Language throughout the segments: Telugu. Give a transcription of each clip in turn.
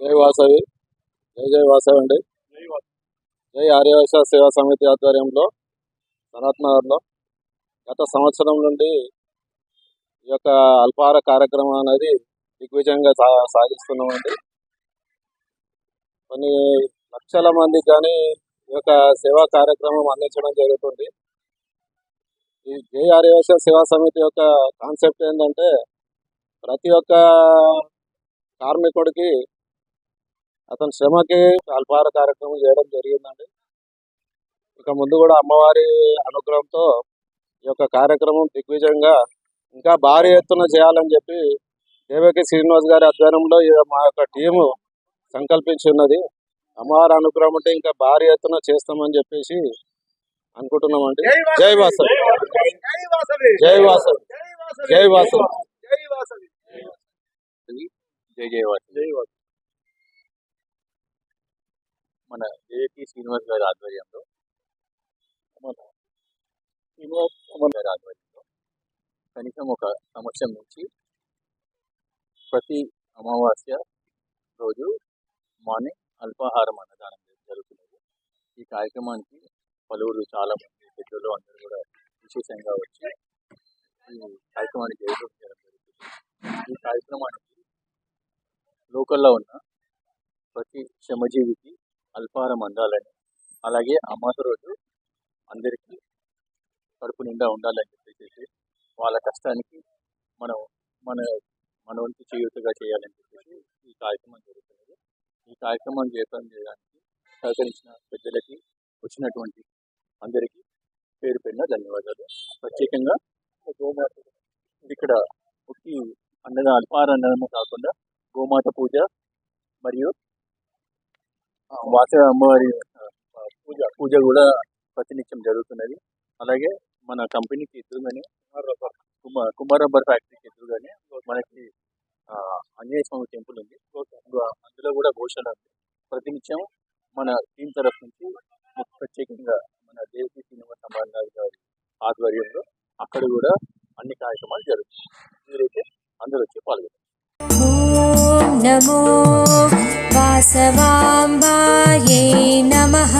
జై వాసవి. జై జై వాసవి అండి. జై ఆర్యవైశ సేవా సమితి ఆధ్వర్యంలో సనత్ నగర్లో. గత సంవత్సరం నుండి ఈ యొక్క అల్పాహార కార్యక్రమం అనేది దిగ్విజయంగా సా సాగిస్తున్నామండి. కొన్ని లక్షల మందికి కానీ ఈ యొక్క సేవా కార్యక్రమం అందించడం జరుగుతుంది. ఈ జై ఆర్యవైశ్య సేవా సమితి యొక్క కాన్సెప్ట్ ఏంటంటే ప్రతి ఒక్క కార్మికుడికి అతని శ్రమకి అల్పాహార కార్యక్రమం చేయడం జరిగిందండి ఇక ముందు కూడా అమ్మవారి అనుగ్రహంతో ఈ యొక్క కార్యక్రమం దిగ్విజయంగా ఇంకా భారీ ఎత్తున చేయాలని చెప్పి దేవకి శ్రీనివాస్ గారి ఆధ్వర్యంలో ఈ మా యొక్క టీము సంకల్పించి ఉన్నది అమ్మవారి అనుగ్రహం ఉంటే ఇంకా భారీ ఎత్తున చేస్తామని చెప్పేసి అనుకుంటున్నామండి జై వాసవి జై వాసవి జై వాసవి జై వాసవి జై వాసవి జై జయ వాసు జై వాసు మన ఏపీ శ్రీనివాస్ గారి ఆధ్వర్యంలో మన శ్రీనివాస్ గారి ఆధ్వర్యంలో కనీసం ఒక సంవత్సరం నుంచి ప్రతి అమావాస్య రోజు మార్నింగ్ అల్పాహారం అన్నదానం జరుగుతున్నది. ఈ కార్యక్రమానికి పలువురు చాలా మంది పెద్దలు అందరూ కూడా విశేషంగా వచ్చి ఈ కార్యక్రమానికి జయప్రదం జరుగుతుంది. ఈ కార్యక్రమానికి లోకల్లో ఉన్న ప్రతి శ్రమజీవికి అల్పారం అందాలని. అలాగే అమాస రోజు అందరికీ కడుపు నిండా ఉండాలని చెప్పేసి వాళ్ళ కష్టానికి మనం మన మన వంతు చేయూతగా చేయాలని చెప్పేసి ఈ కార్యక్రమం జరుగుతున్నది. ఈ కార్యక్రమం జయప్రదం చేయడానికి సహకరించిన పెద్దలకి వచ్చినటువంటి అందరికీ పేరు పేరున ధన్యవాదాలు. ప్రత్యేకంగా గోమాత ఇక్కడ ఒట్టి అన్నదా అల్పాహార అన్నదానమే కాకుండా గోమాత పూజ మరియు వాసవి అమ్మవారి పూజ పూజ కూడా ప్రతినిత్యం జరుగుతున్నది. అలాగే మన కంపెనీకి ఎదురుగానే కుమార్ కుమార్ రబ్బర్ ఫ్యాక్టరీకి ఎదురుగానే మనకి ఆంజనేయ స్వామి టెంపుల్ ఉంది. అందులో కూడా ఘోషణ ఉంది ప్రతినిత్యం మన టీం తరఫు నుంచి ప్రత్యేకంగా మన దేవి శ్రీనివాస సమాజనాథ్ గారి ఆధ్వర్యంలో అక్కడ కూడా అన్ని కార్యక్రమాలు జరుగుతాయి. మీరైతే అందరూ వచ్చి పాల్గొంటారు. నమో वासवाम्बायै नमः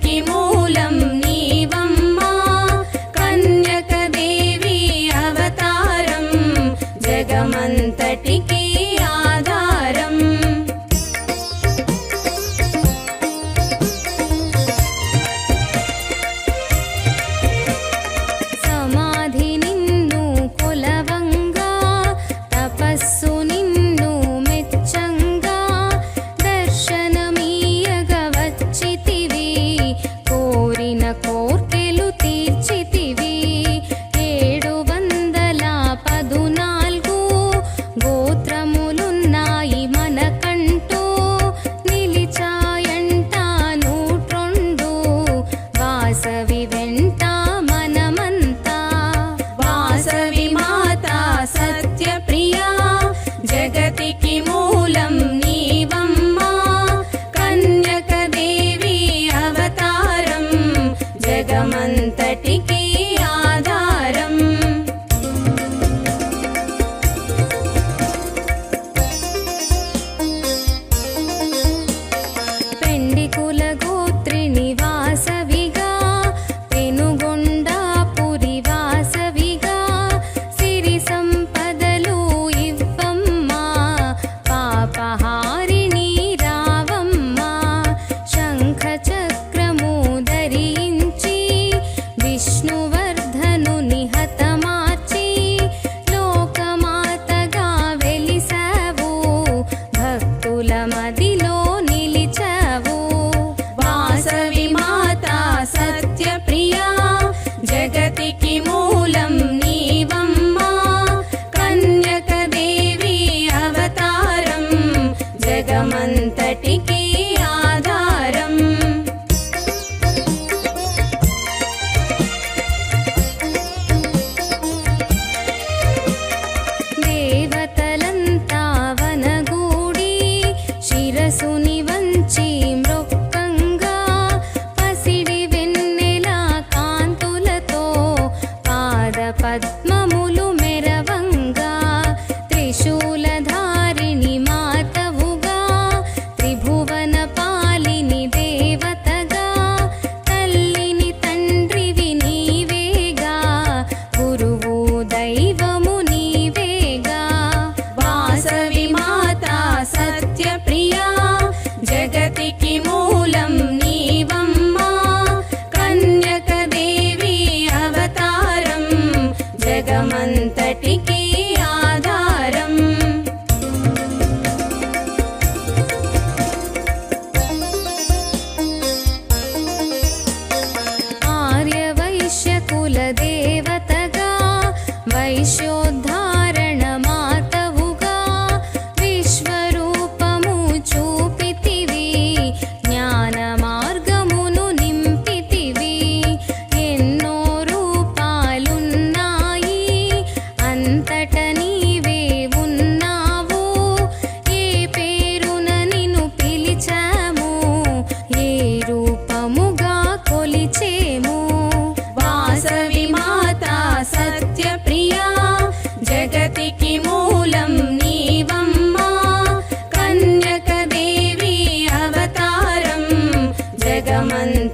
మూలం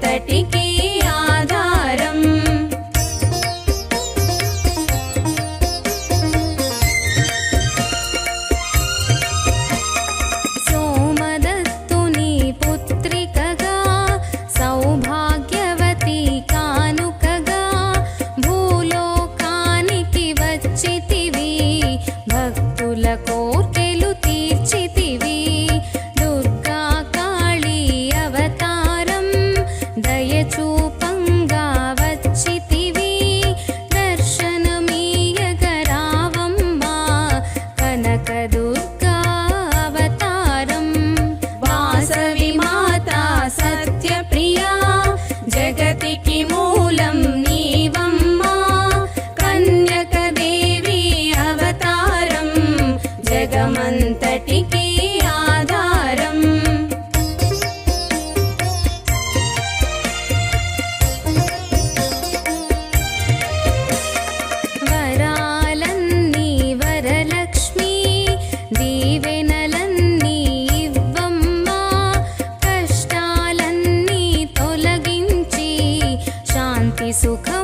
ఎంతటికీ ఆధారం. సోమదత్తుని పుత్రికగా సౌభాగ్యవతి కానుకగా భూలోకానికి వచ్చితివి భక్తుల కోసం ಸುಖ